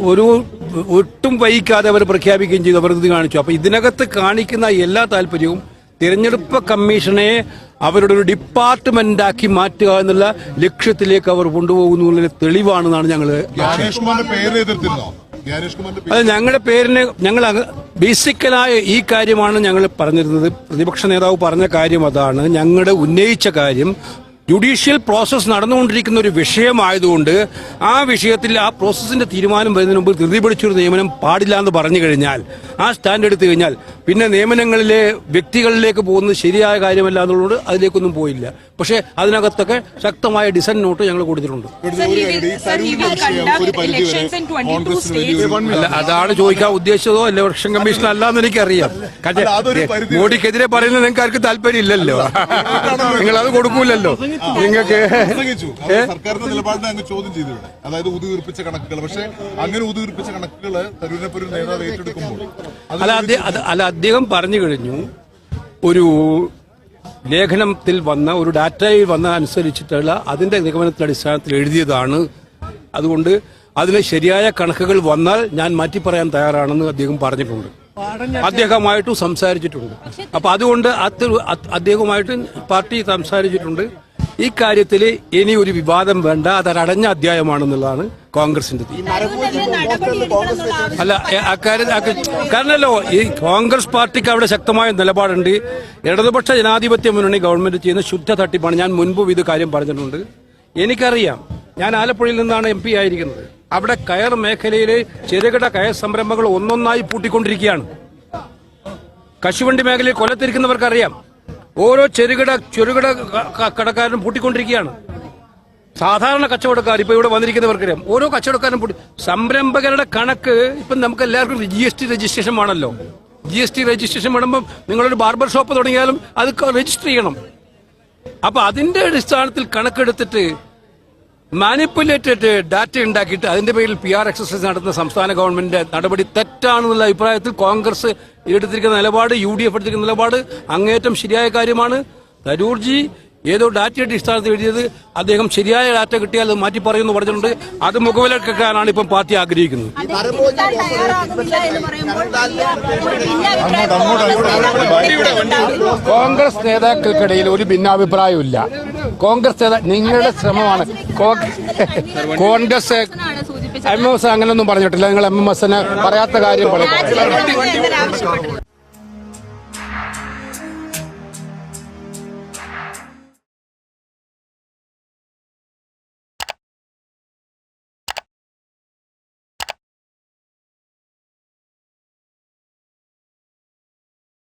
ഒരു ഒട്ടും വൈകാതെ അവർ പ്രഖ്യാപിക്കുകയും ചെയ്തു. അവർ ഇത് കാണിച്ചു. അപ്പൊ ഇതിനകത്ത് കാണിക്കുന്ന എല്ലാ താല്പര്യവും തിരഞ്ഞെടുപ്പ് കമ്മീഷനെ അവരുടെ ഒരു ഡിപ്പാർട്ട്മെന്റാക്കി മാറ്റുക എന്നുള്ള ലക്ഷ്യത്തിലേക്ക് അവർ കൊണ്ടുപോകുന്നു എന്നുള്ള തെളിവാണെന്നാണ് ഞങ്ങൾ അത് ഞങ്ങളുടെ പേരിന് ഞങ്ങൾ ബേസിക്കലായ ഈ കാര്യമാണ് ഞങ്ങൾ പറഞ്ഞിരുന്നത്. പ്രതിപക്ഷ നേതാവ് പറഞ്ഞ കാര്യം അതാണ്. ഞങ്ങളുടെ ഉന്നയിച്ച കാര്യം ജുഡീഷ്യൽ പ്രോസസ് നടന്നുകൊണ്ടിരിക്കുന്ന ഒരു വിഷയമായതുകൊണ്ട് ആ വിഷയത്തിൽ ആ പ്രോസസ്സിന്റെ തീരുമാനം വരുന്നതിന് മുമ്പ് ധൃതി പിടിച്ചൊരു നിയമനം പാടില്ല എന്ന് പറഞ്ഞു കഴിഞ്ഞാൽ ആ സ്റ്റാൻഡ് എടുത്തു കഴിഞ്ഞാൽ പിന്നെ നിയമനങ്ങളിലെ വ്യക്തികളിലേക്ക് പോകുന്നത് ശരിയായ കാര്യമല്ല എന്നുള്ളത് അതിലേക്കൊന്നും പോയില്ല. പക്ഷേ അതിനകത്തൊക്കെ ശക്തമായ ഡിസൻ നോട്ട് ഞങ്ങൾ കൊടുത്തിട്ടുണ്ട്. ഇവിടുത്തെ ഒരു കാര്യം, ഈ Sir, he തരൂർ will വിഷയം ഒരു conduct പരിധി വരെ elections in 22 കോൺഗ്രസിന് states. വലിയൊരു അല്ല അതാണ് ചോദിക്കാൻ ഉദ്ദേശിച്ചതോ അല്ല ഇലക്ഷൻ കമ്മീഷൻ അല്ലാന്ന് എനിക്കറിയാം. മോഡിക്കെതിരെ പറയുന്നത് നിങ്ങൾക്ക് ആർക്കും താല്പര്യം ഇല്ലല്ലോ നിങ്ങൾ അത് കൊടുക്കൂലല്ലോ. നിങ്ങൾക്ക് സർക്കാരിന്റെ നിലപാടിനെ അങ്ങ് ചോദ്യം ചെയ്തു അതായത് കണക്കുകൾ. പക്ഷേ അങ്ങനെ ഉതുതീർപ്പിച്ച കണക്കുകൾ തരൂരിനെപ്പോ ഒരു നേതാവ് ഏറ്റെടുക്കുമ്പോൾ അല്ല അല്ല അദ്ദേഹം പറഞ്ഞു കഴിഞ്ഞു ഒരു ലേഖനത്തിൽ വന്ന ഒരു ഡാറ്റയിൽ വന്ന അനുസരിച്ചിട്ടുള്ള അതിന്റെ നിഗമനത്തിന്റെ അടിസ്ഥാനത്തിൽ എഴുതിയതാണ്. അതുകൊണ്ട് അതിന് ശരിയായ കണക്കുകൾ വന്നാൽ ഞാൻ മാറ്റി പറയാൻ തയ്യാറാണെന്ന് അദ്ദേഹം പറഞ്ഞിട്ടുണ്ട്. അദ്ദേഹമായിട്ടും സംസാരിച്ചിട്ടുണ്ട്. അപ്പൊ അതുകൊണ്ട് അത് അത് അദ്ദേഹവുമായിട്ട് പാർട്ടി സംസാരിച്ചിട്ടുണ്ട്. ഈ കാര്യത്തിൽ ഇനി ഒരു വിവാദം വേണ്ട. അതൊരടഞ്ഞ അധ്യായമാണെന്നുള്ളതാണ് കോൺഗ്രസിന്റെ അല്ല അക്കാര്യം കാരണല്ലോ കാരണമല്ലോ ഈ കോൺഗ്രസ് പാർട്ടിക്ക് അവിടെ ശക്തമായ നിലപാടുണ്ട്. ഇടതുപക്ഷ ജനാധിപത്യ മുന്നണി ഗവൺമെന്റ് ചെയ്യുന്ന ശുദ്ധ തട്ടിപ്പാണ്. ഞാൻ മുൻപും ഇത് കാര്യം പറഞ്ഞിട്ടുണ്ട്. എനിക്കറിയാം ഞാൻ ആലപ്പുഴയിൽ നിന്നാണ് എം പി ആയിരിക്കുന്നത്. അവിടെ കയർ മേഖലയിലെ ചെറുകിട കയർ സംരംഭങ്ങൾ ഒന്നൊന്നായി പൂട്ടിക്കൊണ്ടിരിക്കുകയാണ്. കശുവണ്ടി മേഖലയിൽ കൊല്ലത്തിരിക്കുന്നവർക്കറിയാം ഓരോ ചെറുകിട ചെറുകിട കടക്കാരനും പൂട്ടിക്കൊണ്ടിരിക്കുകയാണ്. സാധാരണ കച്ചവടക്കാർ ഇപ്പൊ ഇവിടെ വന്നിരിക്കുന്നവർക്കറിയാം ഓരോ കച്ചവടക്കാരും സംരംഭകരുടെ കണക്ക് ഇപ്പം നമുക്ക് എല്ലാവർക്കും ജി എസ് ടി രജിസ്ട്രേഷൻ വേണമല്ലോ. ജി എസ് ടി രജിസ്ട്രേഷൻ വേണമ്പോൾ നിങ്ങളൊരു ബാർബർ ഷോപ്പ് തുടങ്ങിയാലും അത് രജിസ്റ്റർ ചെയ്യണം. അപ്പൊ അതിന്റെ അടിസ്ഥാനത്തിൽ കണക്കെടുത്തിട്ട് മാനിപ്പുലേറ്റഡ് ഡാറ്റ ഉണ്ടാക്കിയിട്ട് അതിന്റെ പേരിൽ പി ആർ എക്സസൈസ് നടത്തുന്ന സംസ്ഥാന ഗവൺമെന്റിന്റെ നടപടി തെറ്റാണെന്നുള്ള അഭിപ്രായത്തിൽ കോൺഗ്രസ് എടുത്തിരിക്കുന്ന നിലപാട് യു ഡി എഫ് എടുത്തിരിക്കുന്ന നിലപാട് അങ്ങേറ്റം ശരിയായ കാര്യമാണ്. തരൂർജി ഏതോ ഡാറ്റയുടെ അടിസ്ഥാനത്തിൽ എഴുതിയത് അദ്ദേഹം ശരിയായ ഡാറ്റ കിട്ടിയാൽ അത് മാറ്റി പറയുമെന്ന് പറഞ്ഞിട്ടുണ്ട്. അത് മുഖവിലക്കാനാണ് ഇപ്പം പാർട്ടി ആഗ്രഹിക്കുന്നത്. കോൺഗ്രസ് നേതാക്കൾക്കിടയിൽ ഒരു ഭിന്നാഭിപ്രായമില്ല കോൺഗ്രസ് നേതാ നിങ്ങളുടെ ശ്രമമാണ്. കോൺഗ്രസ് എം എം എസ് അങ്ങനെയൊന്നും പറഞ്ഞിട്ടില്ല. നിങ്ങൾ എം എം എസിന് പറയാത്ത കാര്യം പറയും.